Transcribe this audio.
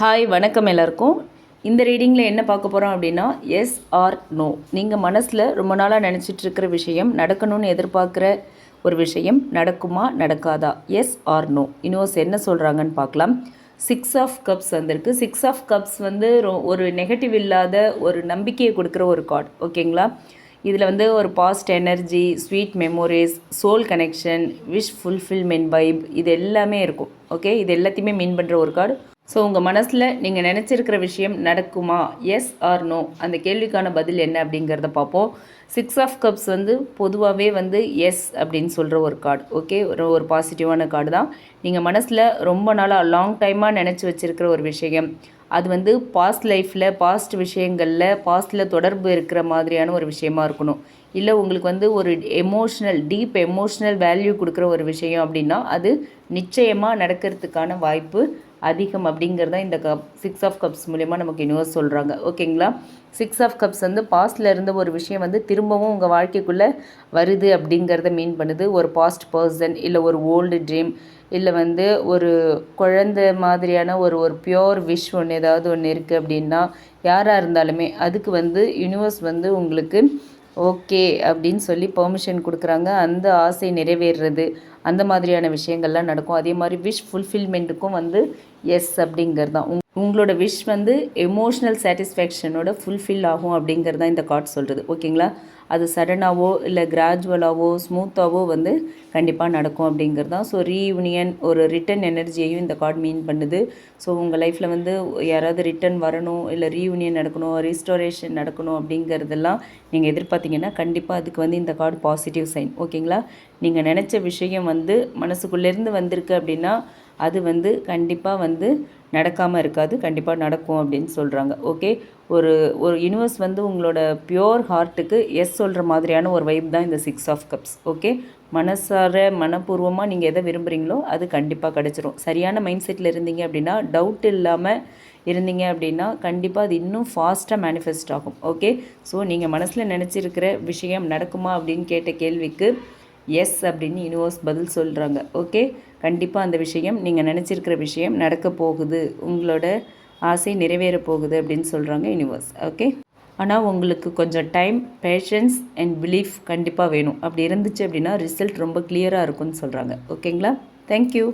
Hi வணக்கம் எல்லாருக்கும். இந்த ரீடிங்கில் என்ன பார்க்க போகிறோம் அப்படின்னா எஸ் ஆர் நோ நீங்கள் மனசில் ரொம்ப நாளாக நினச்சிட்டு இருக்கிற விஷயம் நடக்கணும்னு எதிர்பார்க்குற ஒரு விஷயம் நடக்குமா நடக்காதா? எஸ் ஆர் நோ யூனிவர்ஸ் என்ன சொல்கிறாங்கன்னு பார்க்கலாம். சிக்ஸ் ஆஃப் கப்ஸ் வந்திருக்கு. சிக்ஸ் ஆஃப் கப்ஸ் வந்து ரொ- ஒரு நெகட்டிவ் இல்லாத ஒரு நம்பிக்கையை கொடுக்குற ஒரு கார்டு ஓகேங்களா இதில் வந்து ஒரு past energy sweet memories soul connection wish fulfilment vibe இது எல்லாமே இருக்கும். ஓகே இது எல்லாத்தையுமே மீன் பண்ணுற ஒரு கார்டு ஸோ உங்கள் மனசில் நீங்கள் நினச்சிருக்கிற விஷயம் நடக்குமா? எஸ் ஆர் நோ அந்த கேள்விக்கான பதில் என்ன அப்படிங்கிறத பார்ப்போம். சிக்ஸ் ஆஃப் கப்ஸ் வந்து பொதுவாகவே வந்து எஸ் அப்படின்னு சொல்கிற ஒரு கார்டு ஓகே ஒரு ஒரு பாசிட்டிவான கார்டு தான். நீங்கள் மனசில் ரொம்ப நாளாக லாங் டைமாக நினச்சி வச்சுருக்கிற ஒரு விஷயம். அது வந்து பாஸ்ட் லைஃப்பில் பாஸ்ட் விஷயங்களில் பாஸ்ட்டில் தொடர்பு இருக்கிற மாதிரியான ஒரு விஷயமா இருக்கணும். இல்லை உங்களுக்கு வந்து ஒரு எமோஷ்னல் டீப் எமோஷ்னல் வேல்யூ கொடுக்குற ஒரு விஷயம் அப்படின்னா அது நிச்சயமாக நடக்கிறதுக்கான வாய்ப்பு அதிகம் அப்படிங்கிறத இந்த கப் சிக்ஸ் ஆஃப் கப்ஸ் மூலயமா நமக்கு யூனிவர்ஸ் சொல்கிறாங்க ஓகேங்களா சிக்ஸ் ஆஃப் கப்ஸ் வந்து பாஸ்டில் இருந்த ஒரு விஷயம் வந்து திரும்பவும் உங்கள் வாழ்க்கைக்குள்ளே வருது அப்படிங்கிறத மீன் பண்ணுது. ஒரு பாஸ்ட் பர்சன் இல்லை ஒரு ஓல்டு ட்ரீம் இல்லை வந்து ஒரு குழந்தை மாதிரியான ஒரு ஒரு பியோர் விஷ் ஒன்று ஏதாவது ஒன்று இருக்குது அப்படின்னா யாராக இருந்தாலுமே அதுக்கு வந்து யூனிவர்ஸ் வந்து உங்களுக்கு ஓகே அப்படின்னு சொல்லி பெர்மிஷன் கொடுக்குறாங்க. அந்த ஆசை நிறைவேறுறது அந்த மாதிரியான விஷயங்கள்லாம் நடக்கும். அதே மாதிரி விஷ் ஃபுல்ஃபில்மெண்ட்டுக்கும் வந்து எஸ் அப்படிங்கிறது தான். உங் உங்களோட விஷ் வந்து எமோஷ்னல் சாட்டிஸ்ஃபேக்ஷனோட ஃபுல்ஃபில் ஆகும் அப்படிங்கிறது தான் இந்த கார்ட் சொல்கிறது ஓகேங்களா? அது சடனாகவோ இல்லை கிராஜுவலாகவோ ஸ்மூத்தாகவோ வந்து கண்டிப்பாக நடக்கும் அப்படிங்கிறது தான். ஸோ ரீயூனியன் ஒரு ரிட்டன் எனர்ஜியையும் இந்த கார்டு மீன் பண்ணுது. ஸோ உங்கள் லைஃப்பில் வந்து யாராவது ரிட்டன் வரணும் இல்லை ரீயூனியன் நடக்கணும் ரீஸ்டோரேஷன் நடக்கணும் அப்படிங்கிறதெல்லாம் நீங்கள் எதிர்பார்த்தீங்கன்னா கண்டிப்பாக அதுக்கு வந்து இந்த கார்டு பாசிட்டிவ் சைன் ஓகேங்களா நீங்கள் நினச்ச விஷயம் வந்து மனசுக்குள்ளேருந்து வந்திருக்கு அப்படின்னா அது வந்து கண்டிப்பாக வந்து நடக்காமல் இருக்காது. கண்டிப்பாக நடக்கும் அப்படின்னு சொல்கிறாங்க ஓகே? ஒரு ஒரு யூனிவர்ஸ் வந்து உங்களோட பியோர் ஹார்ட்டுக்கு எஸ் சொல்கிற மாதிரியான ஒரு வைப் தான் இந்த சிக்ஸ் ஆஃப் கப்ஸ் ஓகே? மனசார மனப்பூர்வமாக நீங்கள் எதை விரும்புகிறீங்களோ அது கண்டிப்பாக கிடச்சிரும். சரியான மைண்ட் செட்டில் இருந்தீங்க அப்படின்னா டவுட் இல்லாமல் இருந்தீங்க அப்படின்னா கண்டிப்பாக அது இன்னும் ஃபாஸ்ட்டாக மேனிஃபெஸ்ட் ஆகும். ஓகே? ஸோ நீங்கள் மனசில் நினச்சிருக்கிற விஷயம் நடக்குமா அப்படின்னு கேட்ட கேள்விக்கு எஸ் அப்படின்னு யூனிவர்ஸ் பதில் சொல்கிறாங்க ஓகே கண்டிப்பாக அந்த விஷயம் நீங்கள் நினச்சிருக்கிற விஷயம் நடக்க போகுது. உங்களோட ஆசை நிறைவேற போகுது அப்படின்னு சொல்கிறாங்க யூனிவர்ஸ் ஓகே ஆனால் உங்களுக்கு கொஞ்சம் டைம் பேஷன்ஸ் அண்ட் பிலீஃப் கண்டிப்பாக வேணும். அப்படி இருந்துச்சு அப்படின்னா ரிசல்ட் ரொம்ப கிளியராக இருக்கும்னு சொல்கிறாங்க ஓகேங்களா தேங்க்யூ